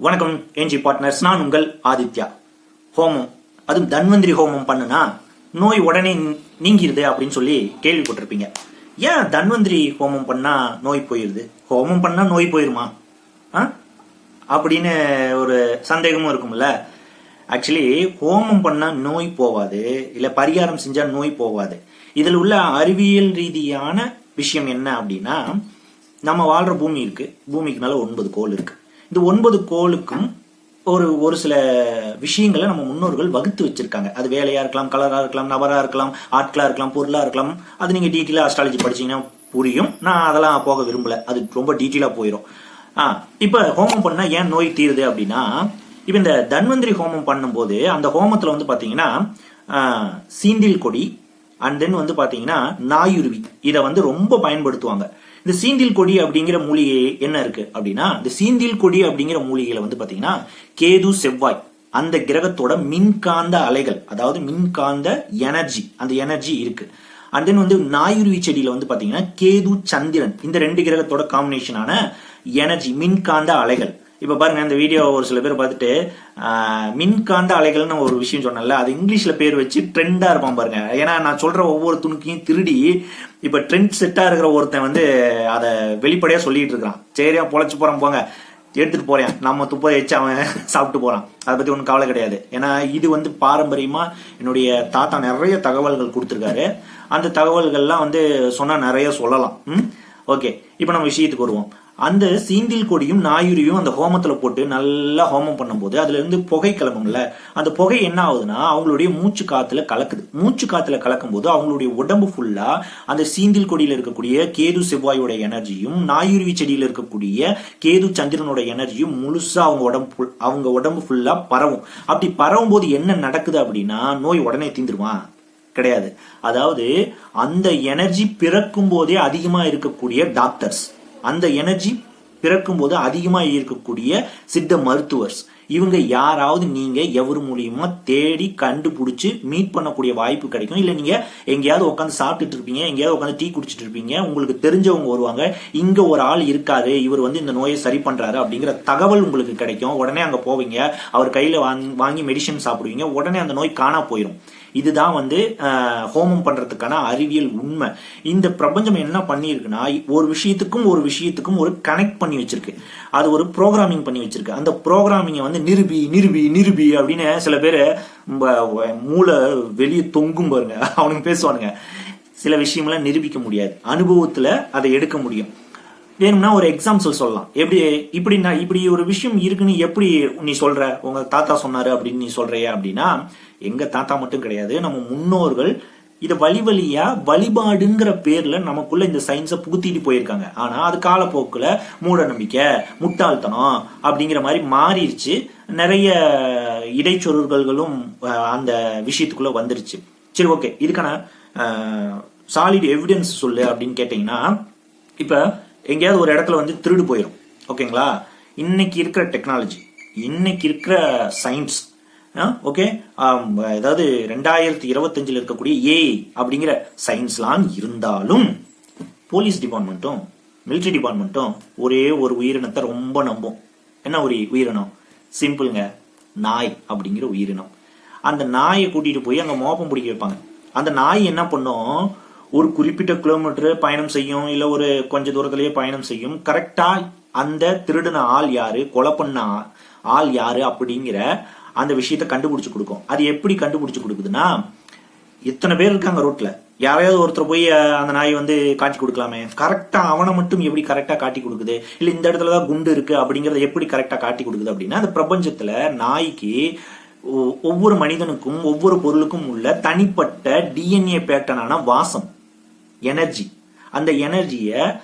வணக்கம் NG partners. நான் உங்கள் ஆதித்யா. ஹோமம் அதுவும் தன்வந்திரி ஹோமம் பண்ணுனா நோய் உடனே நீங்கிருது அப்படின்னு சொல்லி கேள்விப்பட்டிருப்பீங்க. ஏன் தன்வந்திரி ஹோமம் பண்ணா நோய் போயிருது? ஹோமம் பண்ணா நோய் போயிருமா? ஆ? அப்படின்னு ஒரு சந்தேகமும் இருக்கும்ல. ஆக்சுவலி ஹோமம் பண்ணா நோய் போவாது. இல்லை பரிகாரம் செஞ்சா நோய் போவாது. இதில் உள்ள அறிவியல் ரீதியான விஷயம் என்ன அப்படின்னா நம்ம வாழ்ற பூமி இருக்கு. பூமிக்கு மேல ஒன்பது கோள் இருக்கு. இந்த ஒன்பது கோளுக்கும் ஒரு ஒரு சில விஷயங்களை நம்ம முன்னோர்கள் வகுத்து வச்சிருக்காங்க. அது வேலையா இருக்கலாம் கலரா இருக்கலாம் நபரா இருக்கலாம் ஆட்களா இருக்கலாம் பொருளா இருக்கலாம். அது நீங்க டீட்டெயிலா அஸ்ட்ராலஜி படிச்சீங்கன்னா புரியும். நான் அதெல்லாம் போக விரும்பல. அது ரொம்ப டீட்டெயிலா போயிடும் ஆ இப்ப ஹோமம் பண்ணா ஏன் நோய் தீருது அப்படின்னா இப்ப இந்த தன்வந்திரி ஹோமம் பண்ணும்போது அந்த ஹோமத்துல வந்து பாத்தீங்கன்னா சீந்தில் கொடி அண்ட் தென் வந்து பாத்தீங்கன்னா நாயுருவி. இதை வந்து ரொம்ப பயன்படுத்துவாங்க. இந்த சீந்தில் கொடி அப்படிங்கிற மூலிகை என்ன இருக்கு அப்படின்னா இந்த சீந்தில் கொடி அப்படிங்கிற மூலிகையில வந்து பாத்தீங்கன்னா கேது செவ்வாய் அந்த கிரகத்தோட மின்காந்த அலைகள் அதாவது மின்காந்த எனர்ஜி அந்த எனர்ஜி இருக்கு. அண்ட் தென் வந்து நாயுருவி செடியில வந்து பாத்தீங்கன்னா கேது சந்திரன் இந்த ரெண்டு கிரகத்தோட காம்பினேஷனான எனர்ஜி மின்காந்த அலைகள். இப்போ பாருங்கள் இந்த வீடியோ ஒரு சில பேர் பார்த்துட்டு மின்காந்த அலைகள்னு ஒரு விஷயம் சொன்னேன்ல அது இங்கிலீஷில் பேர் வச்சு ட்ரெண்டாக இருப்பான் பாருங்கள் ஏன்னா நான் சொல்கிற ஒவ்வொரு துணுக்கையும் திருடி இப்போ ட்ரெண்ட் செட்டாக இருக்கிற ஒருத்தன் வந்து அதை வெளிப்படையாக சொல்லிட்டு இருக்கான் சரியா பொழைச்சி போகிறான் போங்க. எடுத்துட்டு போகிறேன் நம்ம துப்ப வச்சு அவன் சாப்பிட்டு போகிறான் அதை பற்றி ஒன்றும் கவலை கிடையாது. ஏன்னா இது வந்து பாரம்பரியமாக என்னுடைய தாத்தா நிறைய தகவல்கள் கொடுத்துருக்காரு. அந்த தகவல்கள்லாம் வந்து சொன்னால் நிறைய சொல்லலாம். ஓகே. இப்போ நம்ம விஷயத்துக்கு வருவோம். அந்த சீந்தில் கொடியும் நாயுரியும் அந்த ஹோமத்துல போட்டு நல்லா ஹோமம் பண்ணும்போது அதுல இருந்து புகை கிளம்பும்ல. அந்த புகை என்ன ஆகுதுன்னா அவங்களுடைய மூச்சு காத்துல கலக்குது. மூச்சு காத்துல கலக்கும் போது அவங்களுடைய உடம்பு ஃபுல்லா அந்த சீந்தில் கொடியில இருக்கக்கூடிய கேது செவ்வாயோட எனர்ஜியும் நாயுருவி செடியில இருக்கக்கூடிய கேது சந்திரனோட எனர்ஜியும் முழுசா அவங்க உடம்பு அவங்க உடம்பு ஃபுல்லா பரவும். அப்படி பரவும் போது என்ன நடக்குது அப்படின்னா நோய் உடனே தீந்துருவான் கிடையாது. அதாவது அந்த எனர்ஜி பிறக்கும் போதே அதிகமா இருக்கக்கூடிய டாக்டர்ஸ் அந்த எனர்ஜி பிறக்கும் போது இருக்கக்கூடிய சித்த மருத்துவர்ஸ். இவங்க யாராவது நீங்க எவர் மூலியமா தேடி கண்டுபிடிச்சு மீட் பண்ணக்கூடிய வாய்ப்பு கிடைக்கும். இல்லை நீங்க எங்கேயாவது உட்காந்து சாப்பிட்டுட்டு இருப்பீங்க எங்கேயாவது உட்காந்து டீ குடிச்சிட்டு இருப்பீங்க உங்களுக்கு தெரிஞ்சவங்க வருவாங்க. இங்க ஒரு ஆள் இருக்காரு இவர் வந்து இந்த நோயை சரி பண்றாரு அப்படிங்கிற தகவல் உங்களுக்கு கிடைக்கும். உடனே அங்க போவீங்க. அவர் கையில வாங்கி வாங்கி மெடிசன் சாப்பிடுவீங்க. உடனே அந்த நோய் காணா போயிடும் இதுதான் வந்து ஹோமம் பண்றதுக்கான அறிவியல் உண்மை. இந்த பிரபஞ்சம் என்ன பண்ணியிருக்குன்னா ஒரு விஷயத்துக்கும் ஒரு விஷயத்துக்கும் ஒரு கனெக்ட் பண்ணி வச்சிருக்கு. அது ஒரு ப்ரோக்ராமிங் பண்ணி வச்சிருக்கு. அந்த ப்ரோக்ராமிங்கை வந்து நிருபி நிருபி நிருபி அப்படின்னு சில பேர் மூளை வெளியே தொங்கும் பாருங்க. அவனுங்க பேசுவானுங்க. சில விஷயங்களை நிரூபிக்க முடியாது. அனுபவத்தில் அதை எடுக்க முடியும். வேணும்னா ஒரு எக்ஸாம்பிள் சொல்லலாம். எப்படி இப்படின்னா இப்படி ஒரு விஷயம் இருக்குன்னு எப்படி நீ சொல்ற? உங்க தாத்தா சொன்னாரு அப்படின்னு நீ சொல்றிய அப்படின்னா எங்க தாத்தா மட்டும் கிடையாது நம்ம முன்னோர்கள் இதை வழி வழியா வழிபாடுங்கிற பேர்ல நமக்குள்ள இந்த சயின்ஸை புகுத்திட்டு போயிருக்காங்க. ஆனா அது காலப்போக்குல மூட நம்பிக்கை முட்டாள்தனம் அப்படிங்கிற மாதிரி மாறிடுச்சு. நிறைய இடைச்சொருள்களும் அந்த விஷயத்துக்குள்ள வந்துருச்சு. சரி ஓகே இதுக்கான சாலிட் எவிடன்ஸ் சொல்லு அப்படின்னு கேட்டீங்கன்னா இப்போ எங்கேயாவது ஒரு இடத்துல வந்து திருடு போயிடும் ஓகேங்களா? இன்னைக்கு இருக்கிற டெக்னாலஜி இன்னைக்கு இருக்கிற சயின்ஸ் ஓகே? ஏதாவது ரெண்டாயிரத்தி இருபத்தஞ்சில் இருக்கக்கூடிய ஏஐ அப்படிங்கிற சயின்ஸ்லாம் இருந்தாலும் போலீஸ் டிபார்ட்மெண்ட்டும் மிலிட்ரி டிபார்ட்மெண்ட்டும் ஒரே ஒரு உயிரினத்தை ரொம்ப நம்பும். என்ன ஒரு உயிரினம்? சிம்பிளுங்க நாய் அப்படிங்கிற உயிரினம். அந்த நாயை கூட்டிகிட்டு போய் அங்கே மோப்பம் பிடிக்க வைப்பாங்க. அந்த நாய் என்ன பண்ணும்? ஒரு குறிப்பிட்ட கிலோமீட்டர் பயணம் செய்யும் இல்ல ஒரு கொஞ்ச தூரத்திலேயே பயணம் செய்யும். கரெக்டா அந்த திருடின ஆள் யாரு கொலை பண்ண ஆள் யாரு அப்படிங்கிற அந்த விஷயத்த கண்டுபிடிச்சு கொடுக்கும். அது எப்படி கண்டுபிடிச்சு கொடுக்குதுன்னா இத்தனை பேர் இருக்காங்க ரோட்ல யாரையாவது ஒருத்தர் போய் அந்த நாய் வந்து காட்டி கொடுக்கலாமே? கரெக்டா அவனை மட்டும் எப்படி கரெக்டா காட்டி கொடுக்குது? இல்ல இந்த இடத்துல தான் குண்டு இருக்கு அப்படிங்கறத எப்படி கரெக்டா காட்டி கொடுக்குது அப்படின்னா அந்த பிரபஞ்சத்துல நாய்க்கு ஒ- ஒவ்வொரு மனிதனுக்கும் ஒவ்வொரு பொருளுக்கும் உள்ள தனிப்பட்ட டிஎன்ஏ பேட்டர்னான வாசம். எனர்ஜி அந்த எனர்ஜியை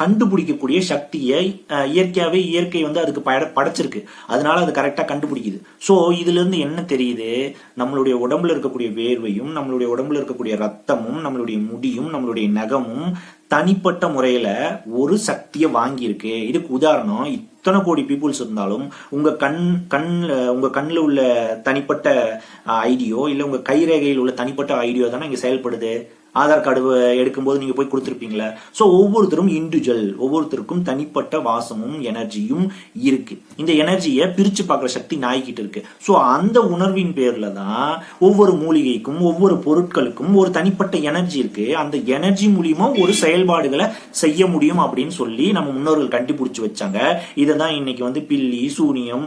கண்டுபிடிக்கக்கூடிய சக்தியை இயற்கையாகவே இயற்கை வந்து அதுக்கு பட- படைச்சிருக்கு. அதனால அது கரெக்டாக கண்டுபிடிக்குது. ஸோ இதுலேருந்து என்ன தெரியுது? நம்மளுடைய உடம்புல இருக்கக்கூடிய வேர்வையும் நம்மளுடைய உடம்புல இருக்கக்கூடிய ரத்தமும் நம்மளுடைய முடியும் நம்மளுடைய நகமும் தனிப்பட்ட முறையில் ஒரு சக்தியை வாங்கியிருக்கு. இதுக்கு உதாரணம் இத்தனை கோடி பீப்புள்ஸ் இருந்தாலும் உங்கள் கண் கண்ணில் உங்கள் கண்ணில் உள்ள தனிப்பட்ட ஐடியோ இல்லை உங்கள் கைரேகையில் உள்ள தனிப்பட்ட ஐடியோ தானே இங்கே செயல்படுது? ஆதார் கார்டு எடுக்கும்போது நீங்க போய் கொடுத்துருப்பீங்களா? ஸோ ஒவ்வொருத்தரும் இண்டிவிஜுவல் ஒவ்வொருத்தருக்கும் தனிப்பட்ட வாசமும் எனர்ஜியும் இருக்கு. இந்த எனர்ஜியை பிரிச்சு பார்க்குற சக்தி நாய்கிட்ட இருக்கு. ஸோ அந்த உணர்வின் பேர்ல தான் ஒவ்வொரு மூலிகைக்கும் ஒவ்வொரு பொருட்களுக்கும் ஒரு தனிப்பட்ட எனர்ஜி இருக்கு. அந்த எனர்ஜி மூலியமா ஒரு செயல்பாடுகளை செய்ய முடியும் அப்படின்னு சொல்லி நம்ம முன்னோர்கள் கண்டுபிடிச்சு வச்சாங்க. இதை தான் இன்னைக்கு வந்து பில்லி சூனியம்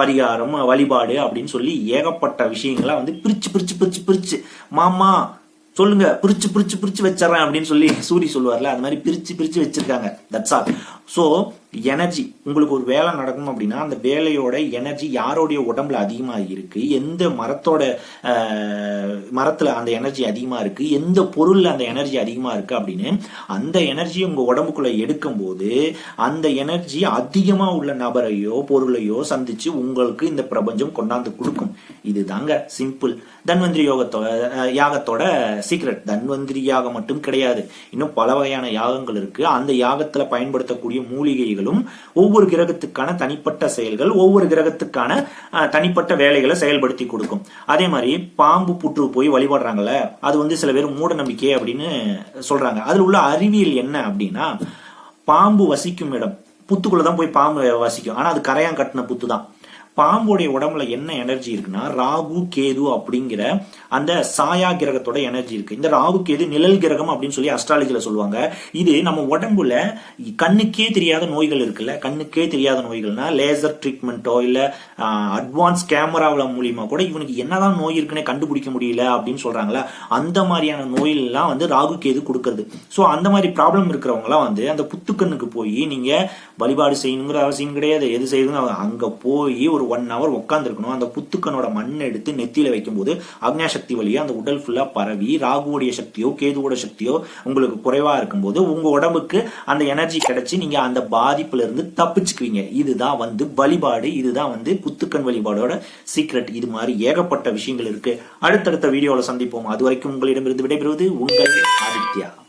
பரிகாரம் வழிபாடு அப்படின்னு சொல்லி ஏகப்பட்ட விஷயங்களை வந்து பிரிச்சு பிரிச்சு பிரிச்சு பிரிச்சு. மாமா சொல்லுங்க பிரிச்சு பிரிச்சு பிரிச்சு வச்சிடறேன் அப்படின்னு சொல்லி சூரி சொல்லுவார்ல அது மாதிரி பிரிச்சு பிரிச்சு வச்சிருக்காங்க. That's all so energy. உங்களுக்கு ஒரு வேலை நடக்கும் அப்படின்னா அந்த வேலையோட எனர்ஜி யாரோடைய உடம்புல அதிகமாக இருக்கு? எந்த மரத்தோட மரத்தில் அந்த எனர்ஜி அதிகமாக இருக்கு? எந்த பொருளில் அந்த எனர்ஜி அதிகமாக இருக்கு அப்படின்னு அந்த எனர்ஜி உங்கள் உடம்புக்குள்ள எடுக்கும்போது அந்த எனர்ஜி அதிகமாக உள்ள நபரையோ பொருளையோ சந்திச்சு உங்களுக்கு இந்த பிரபஞ்சம் கொண்டாந்து கொடுக்கும். இதுதாங்க சிம்பிள். தன்வந்திரி யோகத்தோட யாகத்தோட சீக்ரெட் தன்வந்திரி யாகம் மட்டும் கிடையாது. இன்னும் பல வகையான யாகங்கள் இருக்கு. அந்த யாகத்தில் பயன்படுத்தக்கூடிய மூலிகைகள் செயல்களும் ஒவ்வொரு கிரகத்துக்கான தனிப்பட்ட செயல்கள் ஒவ்வொரு கிரகத்துக்கான தனிப்பட்ட வேலைகளை செயல்படுத்தி கொடுக்கும். அதே மாதிரி பாம்பு புற்று போய் வழிபடுறாங்கல்ல அது வந்து சில பேர் மூட நம்பிக்கை அப்படின்னு சொல்றாங்க. அதுல உள்ள அறிவியல் என்ன அப்படின்னா பாம்பு வசிக்கும் இடம் புத்துக்குள்ளதான் போய் பாம்பு வசிக்கும். ஆனா அது கரையான் கட்டின புத்து தான் பாம்புடைய உடம்புல என்ன எனர்ஜி இருக்குன்னா ராகு கேது அப்படிங்கிற அந்த சாயா கிரகத்தோட எனர்ஜி இருக்கு. இந்த ராகு கேது நிழல் கிரகம் அப்படின்னு சொல்லி அஸ்ட்ராலஜில சொல்லுவாங்க. இது நம்ம உடம்புல கண்ணுக்கே தெரியாத நோய்கள் இருக்குல்ல? கண்ணுக்கே தெரியாத நோய்கள்னா லேசர் ட்ரீட்மெண்ட்டோ இல்ல அட்வான்ஸ் கேமராவில மூலியமா கூட இவனுக்கு என்னதான் நோய் இருக்குன்னே கண்டுபிடிக்க முடியல அப்படின்னு சொல்றாங்களா அந்த மாதிரியான நோயெல்லாம் வந்து ராகு கேது கொடுக்கறது. ஸோ அந்த மாதிரி ப்ராப்ளம் இருக்கிறவங்களாம் வந்து அந்த புத்துக்கண்ணுக்கு போய் நீங்க வழிபாடு செய்யணுங்கிற அவசியம் கிடையாது. எது செய்யணும் அங்க போய் ஒரு ஒன் ஹவர் உட்காந்துருக்கணும் அந்த புத்துக்கனோட மண் எடுத்து நெத்தியில வைக்கும்போது அக்ஞா சக்தி வழியா அந்த உடல் ஃபுல்லா பரவி ராகுவோடைய சக்தியோ கேதுவோட சக்தியோ உங்களுக்கு குறைவா இருக்கும்போது உங்க உடம்புக்கு அந்த எனர்ஜி கிடைச்சி நீங்க அந்த பாதிப்புல இருந்து தப்பிச்சுக்குவீங்க. இதுதான் வந்து வழிபாடு. இதுதான் வந்து புத்துக்கண் வழிபாடோட சீக்ரெட் இது மாதிரி ஏகப்பட்ட விஷயங்கள் இருக்கு. அடுத்தடுத்த வீடியோல சந்திப்போம். அது வரைக்கும் உங்களிடமிருந்து விடைபெறுவது உங்கள் ஆதித்யா.